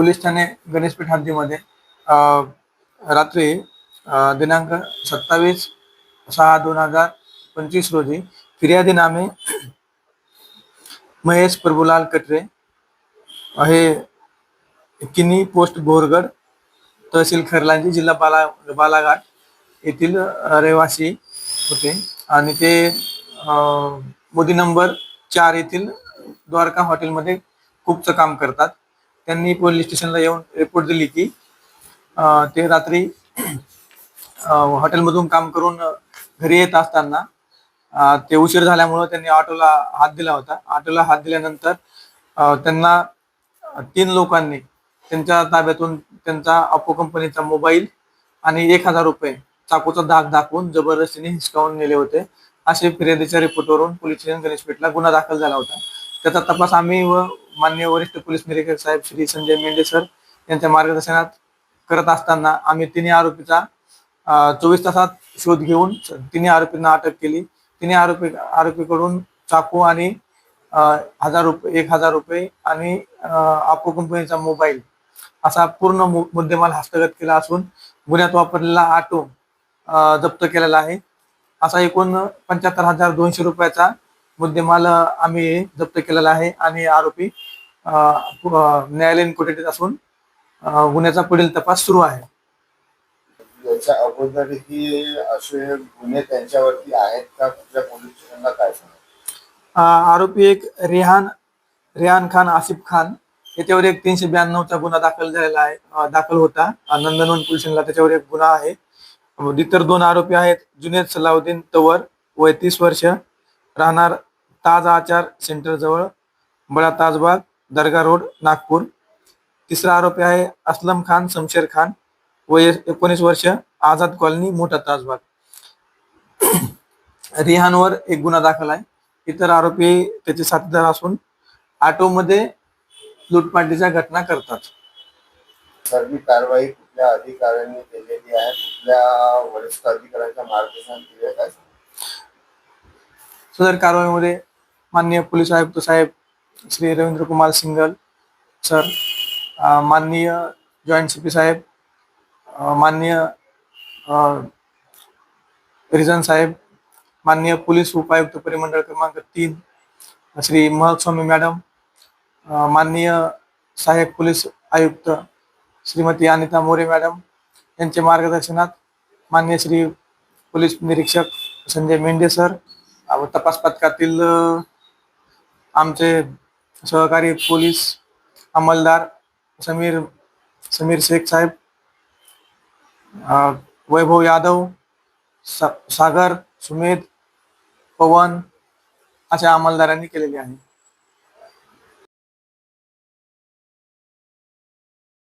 Police Thane Ganeshpeth हद्दीमध्ये रात्री दिनांक सत्तावीस सहा दोन हजार पंचवीस रोजी फिर्यादी नामे महेश प्रभुलाल कटरे हे किनी पोस्ट बोरगड तहसील खरलांजी जिल्हा बाला बालाघाट येथील रहिवासी होते. आणि ते मोदी नंबर चार येथील द्वारका हॉटेलमध्ये कुकचं काम करतात. त्यांनी पोलीस स्टेशनला येऊन रिपोर्ट दिली की ते रात्री हॉटेलमधून काम करून घरी येत असताना ते उशीर झाल्यामुळं त्यांनी ऑटोला हात दिला होता. ऑटोला हात दिल्यानंतर त्यांना तीन लोकांनी त्यांच्या ताब्यातून त्यांचा अप्पो कंपनीचा मोबाईल आणि एक हजार रुपये चाकूचा धाक दाखवून जबरदस्तीने हिसकावून नेले होते. असे फिर्यादीच्या रिपोर्टवरून पोलीस स्टेशन गणेशपेठला गुन्हा दाखल झाला होता. त्याचा तपास आम्ही व मान्य वरिष्ठ पोलीस निरीक्षक साहेब श्री संजय मेंढे सर यांच्या मार्गदर्शनात करत असताना आम्ही तिन्ही आरोपीचा चोवीस तासात शोध घेऊन तिन्ही आरोपींना अटक केली. तिन्ही आरोपी आरोपीकडून चाकू आणि हजार रुपये एक हजार रुपये आणि आपो कंपनीचा मोबाईल असा पूर्ण मु- मुद्देमाल हस्तगत केला असून गुन्ह्यात वापरलेला ऑटो जप्त केलेला आहे. असा एकूण पंच्याहत्तर हजार दोनशे रुपयाचा मुद्देमाल आम्ही जप्त केलेला आहे आणि आरोपी न्यायालयीन कोठडीत असून गुन्ह्याचा पुढील तपास सुरू आहे. याच्या अगोदरही असे गुन्हे त्यांच्यावरती आहेत का? कुठल्या पोलीस स्टेशनला काय आरोपी एक रेहान रेहान खान आसिफ खान याच्यावर एक तीनशे ब्याण्णवचा गुन्हा दाखल झालेला आहे दाखल होता. नंदनवन पोलीस स्टेशनला त्याच्यावर एक गुन्हा आहे. इतर दोन आरोपी आहेत जुनेद सलाउद्दीन तवर वय तीस वर्ष राहणार ताज आचार सेंटर जवळ बडा ताजबाग दर्गा रोड नागपूर. तिसरा आरोपी आहे असलम खान शमशेर खान. वय एकोणीस वर्ष आझाद कॉलनी मोठा ताजबाग रिहानवर एक गुन्हा दाखल आहे. इतर आरोपी त्याचे साथीदार असून ऑटोमध्ये लूटपाटीच्या घटना करतात. सर्व कारवाई कुठल्या अधिकाऱ्यांनी केलेली आहे? कुठल्या वरिष्ठ अधिकाऱ्यांच्या मार्गदर्शन केले काय सदर कारवाईमध्ये माननीय पोलीस आयुक्त साहेब श्री रवींद्र कुमार सिंगल सर माननीय जॉईंट सी पी साहेब माननीय रिजन साहेब माननीय पोलीस उपायुक्त परिमंडळ क्रमांक तीन श्री महस्वामी मॅडम माननीय सहाय्यक पोलीस आयुक्त श्रीमती अनिता मोरे मॅडम यांच्या मार्गदर्शनात मान्य श्री पोलीस निरीक्षक संजय मेंढे सर तपास पथकातील आमचे सहकारी पोलीस अंमलदार समीर समीर शेख साहेब अ, वैभव यादव सा सागर सुमेध पवन अशा अंमलदारांनी केलेली आहे.